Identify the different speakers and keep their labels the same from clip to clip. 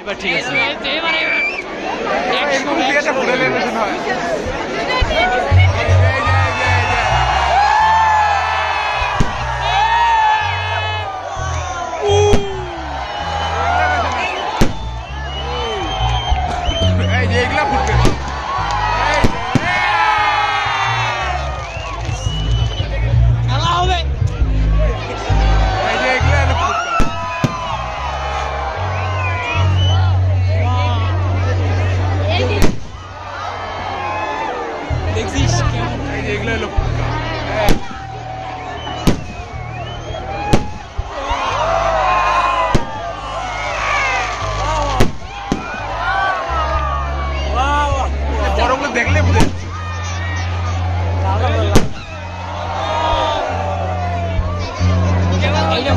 Speaker 1: এবার ঠিক আছে।
Speaker 2: এবার
Speaker 3: এরকম দেখলে বুঝে যাচ্ছে।
Speaker 2: এইটা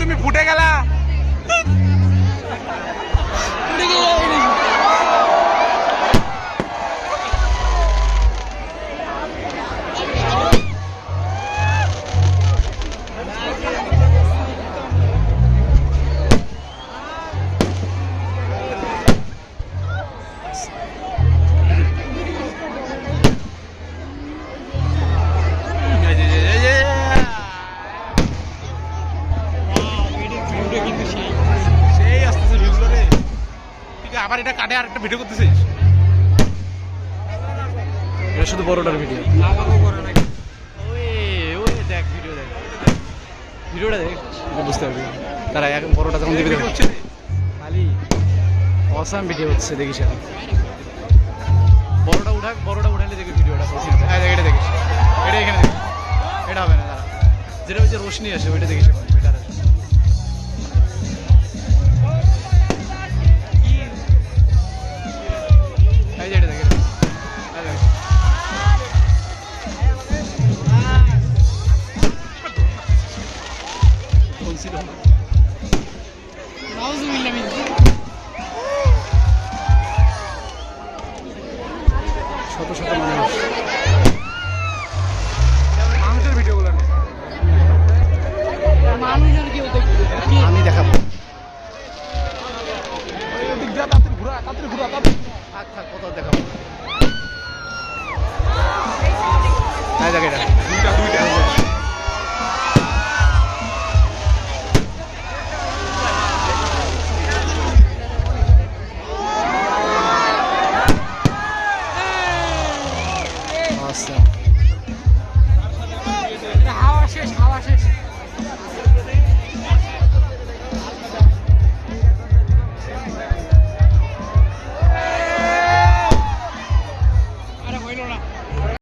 Speaker 3: তুমি ফুটে গেলা। আবার এটা কাটে আর একটা ভিডিও করতেছিস?
Speaker 1: এটা শুধু বড়টার ভিডিও দেখ ভিডিও দেখ ভিডিওটা দেখ। বুঝতে পারবি। তারা এখন বড়টা যখন দিবি
Speaker 3: ভিডিও রে।
Speaker 1: খালি অসাম ভিডিও হচ্ছে দেখিস এখন। বড়টা উঠা বড়টা উঠালে দেখি ভিডিওটা হ্যাঁ দেখ, এটা দেখিস। এটা এখানে দেখিস এটা হবে না যেটা যে রোশনি আসে ওইটা দেখিস
Speaker 2: মিন
Speaker 1: শত শত মানুষ।
Speaker 3: মানুষের ভিডিওগুলো।
Speaker 2: মানুষের কেউ দেখবে
Speaker 1: আমি দেখাবো।
Speaker 3: তাড়াতাড়ি ঘুরা তাড়াতাড়ি ঘুরা তাড়াতাড়ি।
Speaker 1: থাক থাক কত দেখাবো।
Speaker 3: দুইটা দুইটা।